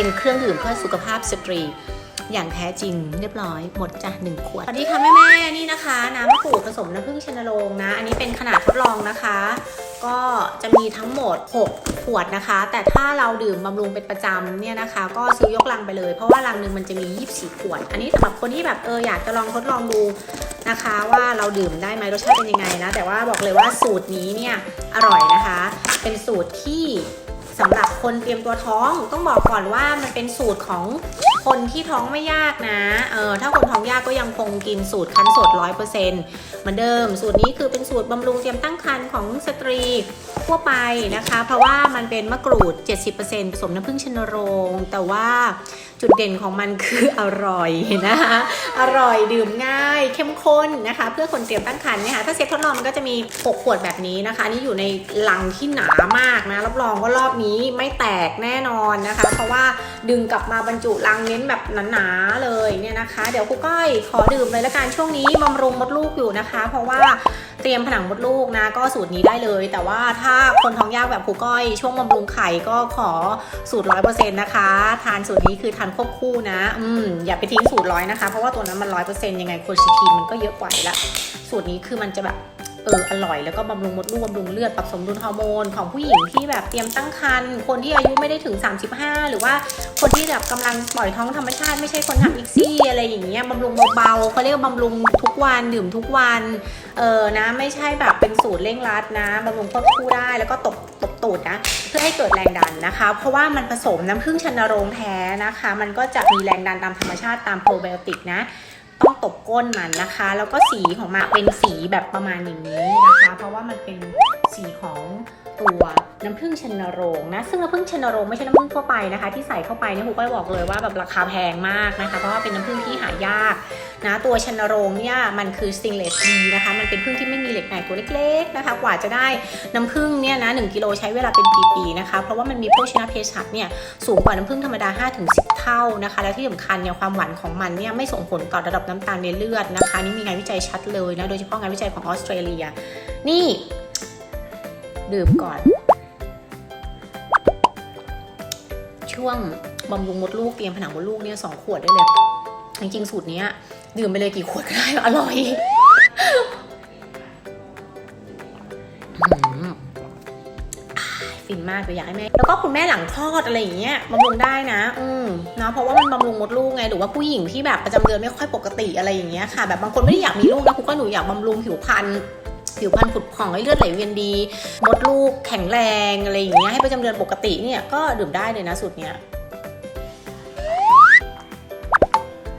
เป็นเครื่องดื่มเพื่อสุขภาพสตรี อย่างแท้จริงเรียบร้อยหมดจ้ะหนึ่งขวดสวัสดีค่ะแม่แม่นี่นะคะ น้ำมะกรูดผสมน้ำผึ้งชนโรงนะ อันนี้เป็นขนาดทดลองนะคะ ก็จะมีทั้งหมด 6 ขวดนะคะ แต่ถ้าเราดื่มบำรุงเป็นประจำเนี่ยนะคะ ก็ซื้อยกลังไปเลย เพราะว่าลังหนึ่งมันจะมี 24 ขวด อันนี้สำหรับคนที่แบบเอออยากจะลองทดลองดูนะคะว่าเราดื่มได้ไหมรสชาติเป็นยังไงนะ แต่ว่าบอกเลยว่าสูตรนี้เนี่ยอร่อยนะคะ เป็นสูตรที่ สำหรับคนเตรียมตัวท้องต้องบอกก่อนว่ามันเป็นสูตรของคนที่ท้องไม่ยากนะ เออถ้าคนท้องยากก็ยังคงกินสูตรคั้นสด 100%เหมือนเดิม สูตรนี้คือเป็นสูตรบำรุงเตรียมตั้งครรภ์ของสตรีทั่วไปนะคะ เพราะว่ามันเป็นมะกรูด 70%ผสมน้ำผึ้งชนโรง แต่ว่าจุดเด่นของมันคืออร่อยนะคะ อร่อยดื่มง่าย เข้มข้นนะคะ เพื่อคนเตรียมตั้งครรภ์เนี่ยค่ะถ้าเซ็ตทดลองมันก็จะมี 6 ขวดแบบนี้นะคะนนี่อยู่ในลังที่หนามากนะ รับรองว่ารอบนี้ไม่แตกแน่นอนนะคะ เพราะว่าดึงกลับมาบรรจุลังเน้นแบบหนาๆเลยเนี่ยนะคะ เดี๋ยวครูก้อยขอดื่มเลยละกันช่วงนี้บำรุงมดลูกอยู่นะคะ เพราะว่าเตรียมผนังมดลูกนะก็สูตรนี้ได้เลย แต่ว่าถ้าคนท้องยากแบบครูก้อยช่วงบำรุงไข่ก็ขอสูตรร้อยเปอร์เซ็นต์นะคะ ทานสูตรนี้คือทานควบคู่นะ อืมอย่าไปทิ้งสูตรร้อยนะคะ เพราะว่าตัวนั้นมันร้อยเปอร์เซ็นต์ยังไงโคชิทีนมันก็เยอะกว่าละสูตรนี้คือมันจะแบบ เอออร่อยแล้วก็บำรุงมดลูกบำรุงเลือดปรับสมดุลฮอร์โมนของผู้หญิงที่แบบเตรียมตั้งครรภ์คนที่อายุไม่ได้ถึง 35 หรือว่าคนที่แบบกำลังปล่อยท้องธรรมชาติไม่ใช่คนทำอีกซี่อะไรอย่างเงี้ยบำรุงเบาๆเขาเรียกว่าบำรุงทุกวันดื่มทุกวันเออนะไม่ใช่แบบเป็นสูตรเร่งรัดนะบำรุงควบคู่ได้แล้วก็ตบตบตูดนะเพื่อให้เกิดแรงดันนะคะ เพราะว่ามันผสมน้ำผึ้งชนโรงแท้นะคะ มันก็จะมีแรงดันตามธรรมชาติตามโปรไบโอติกนะ ต้องตบก้นมันนะคะ แล้วก็สีของมันเป็นสีแบบประมาณอย่างนี้นะคะ เพราะว่ามันเป็นสีของ ตัวน้ำผึ้งชนโรงนะ ซึ่งน้ำผึ้งชนโรงไม่ใช่น้ำผึ้งทั่วไปนะคะ ที่ใส่เข้าไปเนี่ยครูก็บอกเลยว่าแบบราคาแพงมากนะคะ เพราะว่าเป็นน้ำผึ้งที่หายากนะตัวชนโรงเนี่ยมันคือสติงเลสดีนะคะ มันเป็นผึ้งที่ไม่มีเหล็กในตัวเล็กๆนะคะ กว่าจะได้น้ำผึ้งเนี่ยนะ1กิโลใช้เวลาเป็นปีๆนะคะ เพราะว่ามันมีโภชนะเภสัชเนี่ยสูงกว่าน้ำผึ้งธรรมดา 5-10 เท่านะคะ และที่สำคัญเนี่ยความหวานของมันเนี่ยไม่ส่งผลต่อระดับน้ำตาลในเลือดนะคะ นี่มีงานวิจัยชัดเลยนะ โดยเฉพาะงานวิจัยของออสเตรเลีย นี่ ดื่มก่อน ช่วงบำรุงมดลูกเตรียมผนังมดลูกเนี่ยสองขวดได้เลย จริงๆ สูตรนี้ดื่มไปเลยกี่ขวดก็ได้อร่อยฟินมากเลยอยากให้แม่ แล้วก็คุณแม่หลังคลอดอะไรอย่างเงี้ยบำรุงได้นะ อืมนะเพราะว่ามันบำรุงมดลูกไงหรือว่าผู้หญิงที่แบบประจำเดือนไม่ค่อยปกติอะไรอย่างเงี้ยค่ะ แบบบางคนไม่ได้อยากมีลูกนะคุณก็หนูอยากบำรุงผิวพรรณ ผิวพรรณผุดผ่องให้เลือดไหลเวียนดีมดลูกแข็งแรงอะไรอย่างเงี้ยให้ประจำเดือนปกติเนี่ยก็ดื่มได้เลยนะสูตรเนี้ย